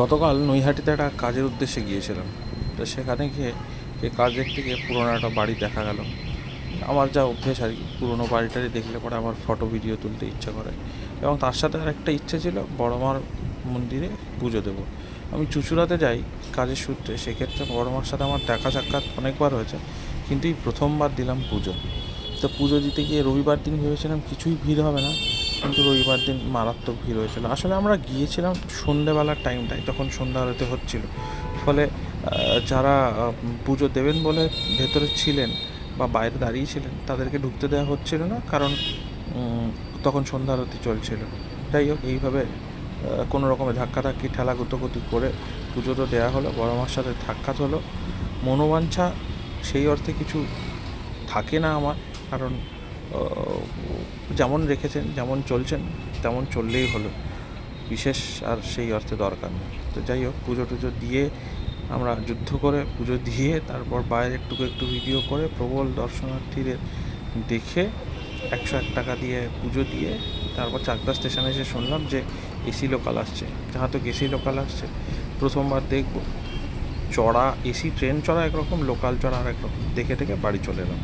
গতকাল নৈহাটিতে একটা কাজের উদ্দেশ্যে গিয়েছিলাম। তো সেখানে গিয়ে সেই কাজ দেখতে গিয়ে পুরোনো একটা বাড়ি দেখা গেল। আমার যা অভ্যেস আর কি, পুরোনো বাড়িটারি দেখলে পরে আমার ফটো ভিডিও তুলতে ইচ্ছা করে। এবং তার সাথে আর একটা ইচ্ছে ছিল, বড় মার মন্দিরে পুজো দেবো। আমি চুচুড়াতে যাই কাজের সূত্রে, সেক্ষেত্রে বড় মার সাথে আমার দেখা সাক্ষাৎ অনেকবার হয়েছে, কিন্তু এই প্রথমবার দিলাম পুজো। তো পুজো দিতে গিয়ে রবিবার দিন ভেবেছিলাম কিছুই ভিড় হবে না কিন্তু রবিবার দিন মারাত্মক ভিড় হয়েছিল। আসলে আমরা গিয়েছিলাম সন্ধেবেলার টাইমটায় যখন সন্ধ্যা আরতি হচ্ছিল। ফলে যারা পুজো দেবেন বলে ভেতরে ছিলেন বা বাইরে দাঁড়িয়ে ছিলেন, তাদেরকে ঢুকতে দেওয়া হচ্ছিল না, কারণ তখন সন্ধ্যা আরতি চলছিল। যাই হোক, এইভাবে কোনো রকমের ধাক্কাধাক্কি ঠেলা গুতোগুতি করে পুজো তো দেওয়া হলো, বড় মার সাথে সাক্ষাৎ হলো। মনোবাঞ্ছা সেই অর্থে কিছু থাকে না আমার, কারণ যেমন রেখেছেন, যেমন চলছেন, তেমন চললেই হলো। বিশেষ আর সেই অর্থে দরকার নেই। তো যাই হোক, পুজো টুজো দিয়ে আমরা যুদ্ধ করে, পুজো দিয়ে তারপর বাইরে একটু একটু ভিডিও করে প্রবল দর্শনার্থীদের দেখে একশো এক টাকা দিয়ে পুজো দিয়ে তারপর চাকদা স্টেশনে এসে শুনলাম যে এসি লোকাল আসছে। যাহা তো এসি লোকাল আসছে। প্রথমবার দেখব। চড়া, এসি, ট্রেন চড়া একরকম, লোকাল চড়া আর একরকম দেখে দেখে বাড়ি চলে এলাম।